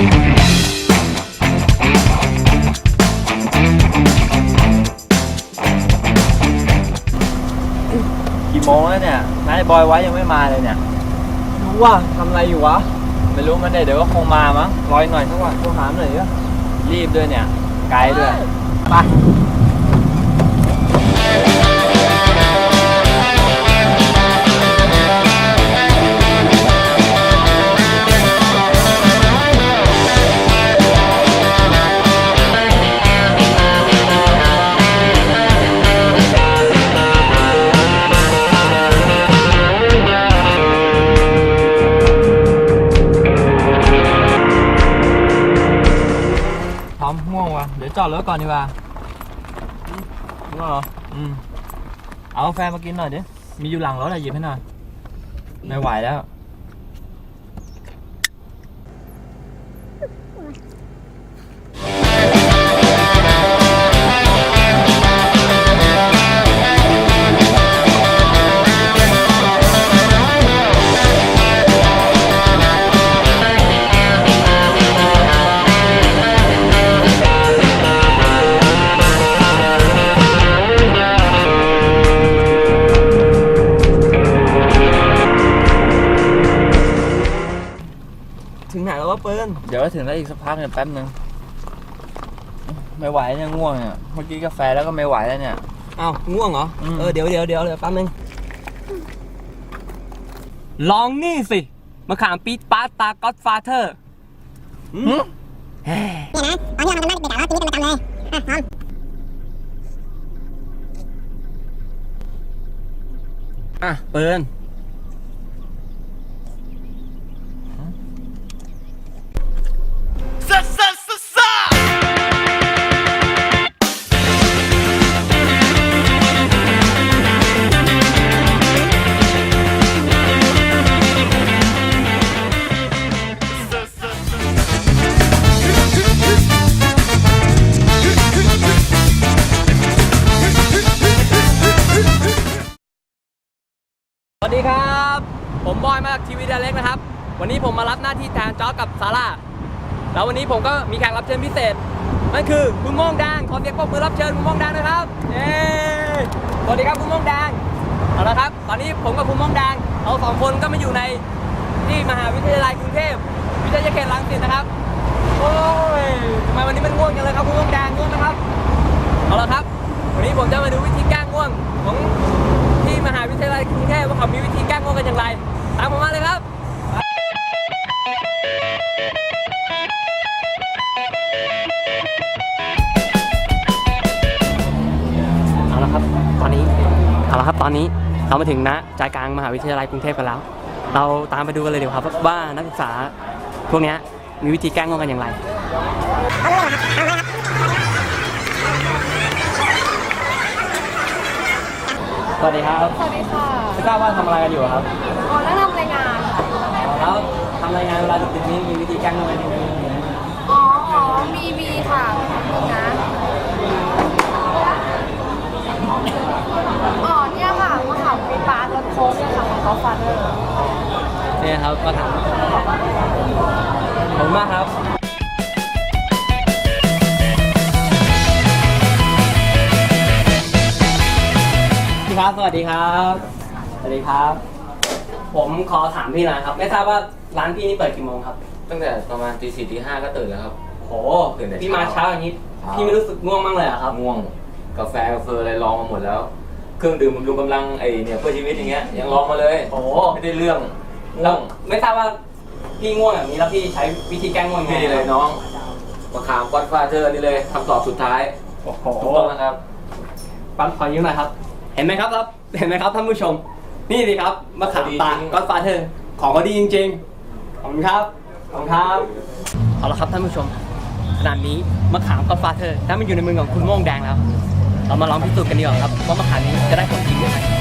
กี่โมงแล้วเนี่ยนายบอยไว้ยังไม่มาเลยเนี่ย รู้ว่าทำอะไรอยู่วะ ไม่รู้มันเดี๋ยวก็คงมามั้งรออีกหน่อยสักวันโทรหาหน่อยดิรีบด้วยเนี่ย ไกลด้วย ไป มง่วงวะเดี๋ยวจอดรถก่อนดีกว่าง่วงเหรอ อืม เอากาแฟมากินหน่อยดิ มีอยู่หลังรถอะหยิบให้หน่อย ไม่ไหวแล้ว ถึงไหนเดี๋ยวถึงแล้วอีกสักพักหนึ่งแป๊บนึงไม่ไหวเนี่ยง่วงเนี่ยเมื่อกี้กาแฟแล้วก็ไม่ไหวแล้วเนี่ยอ้าวง่วงเหรออเออเดี๋ยวเดี๋ยวเดี๋ยวเดี๋ยวแป๊บนึงลองนี่สิมะขามปี๊ดป้าตาก็อดฟาเธอร์หืมตอนนี้เรามาจำได้เด็กๆเราตีเป็นประจำเลยอะพร้อมอะเปิ้ล สวัสดีครับ ผมบอยมาจากทีวีเดเล็กนะครับ วันนี้ผมมารับหน้าที่แทนจอร์กับซาร่าแล้ววันนี้ผมก็มีแขกรับเชิญพิเศษนั่นคือคุณโมงแดงขอเสียงปรบมือรับเชิญคุณโมงแดงนะครับเย้สวัสดีครับคุณโมงแดงเอาละครับ ตอนนี้ผมกับคุณโมงแดงเราสองคนก็มาอยู่ในที่มหาวิทยาลัยกรุงเทพวิทยาเขตรังสิตนะครับโอ้ยทำไมวันนี้มันง่วงจังเลยครับคุณโมงแดงง่วงไหมครับ ละครับตอนนี้เรามาถึงณใจกลางมหาวิทยาลัยกรุงเทพกันแล้ว เราตามไปดูกันเลยดีกว่าครับ ว่านักศึกษาพวกเนี้ยมีวิธีแก้ง่วงกันอย่างไรสวัสดีครับสวัสดีค่ะไม่ทราบว่าทำอะไรกันอยู่ครับอ๋อแนะนำรายงานแล้วทำรายงานเวลาติดนี้มีวิธีแก้ง่วงกันยังไงอ๋ออ๋อมีมีค่ะมีนะ ครับมาถามขอบคุณมากครับพี่ครับ สวัสดีครับ สวัสดีครับ ผมขอถามพี่หนะครับ ไม่ทราบว่าร้านพี่นี่เปิดกี่โมงครับ ตั้งแต่ประมาณตีสี่ตีห้าก็ตื่นแล้วครับ โหตื่นแต่พี่มาเช้าเช้าอย่างนี้เช้าพี่ไม่รู้สึกง่วงบ้างเลยเหรอครับ ง่วง กาแฟกาแฟอะไรลองมาหมดแล้ว เครื่องดื่มบำรุงกำลังไอเนี่ยเพื่อชีวิตอย่างเงี้ยยังลองมาเลย โอ้โหไม่ได้เรื่อง แล้ต้วองไม่ทราบว่าพี่ง่วงแบบนี้แล้วพี่ใช้วิธีแก้ง่วงยังไงนี่เลยน้องมะขามก้อนฟาเธอร์นี่เลยคำตอบสุดท้ายโอ้โหถูกต้องนะครับปั๊มขอยืมหน่อยครับ เห็นไหมครับครับ เห็นไหมครับท่านผู้ชม นี่สิครับมะขามดีตาจริงก็ฟาเธอร์ของก็ดีจริงๆขอบคุณครับขอบคุณครับเอาละครับท่านผู้ชมขนาดนี้มะขามก็ฟาเธอร์ถ้ามันอยู่ในมือของคุณโม่งแดงแล้ว เรามาลองพิสูจน์กันดีกว่าครับว่ามะขามนี้จะได้ผลจริงหรือไม่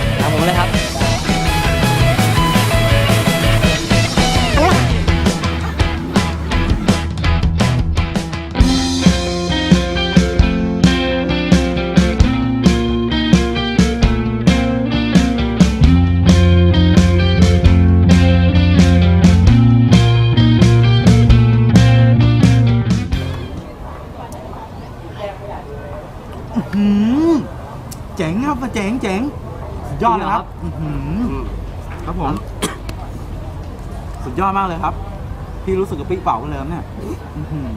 เจ๋งครับเจ๋งเจ๋งสุดยอดเลยครับอื้อหือครับผม สุดยอดมากเลยครับ พี่รู้สึกกับปิ๊กเป่ากันเลยครับเนี่ยอื้อหือ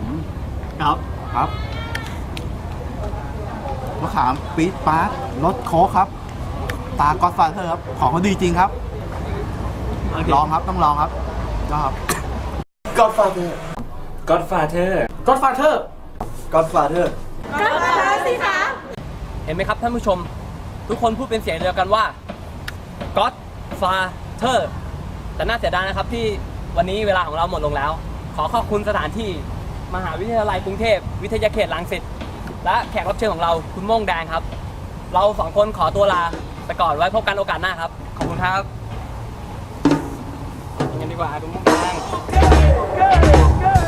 ครับ ครับมะขามปี๊ดปาร์ตรสโค้กครับ ตาก็อดฟาเธอร์ครับ ของเขาดีจริงครับลองครับต้องลองครับยอดครับ Godfather Godfather Godfather เห็นไหมครับท่านผู้ชม ทุกคนพูดเป็นเสียงเดียวกันว่า God Father แต่น่าเสียดายนะครับที่วันนี้เวลาของเราหมดลงแล้ว ขอขอบคุณสถานที่มหาวิทยาลัยกรุงเทพ วิทยาเขตรังสิตและแขกรับเชิญของเราคุณโม่งแดงครับ เราสองคนขอตัวลาไปก่อนไว้พบกันโอกาสหน้าครับ ขอบคุณครับกินกันดีกว่าคุณโม่งแดง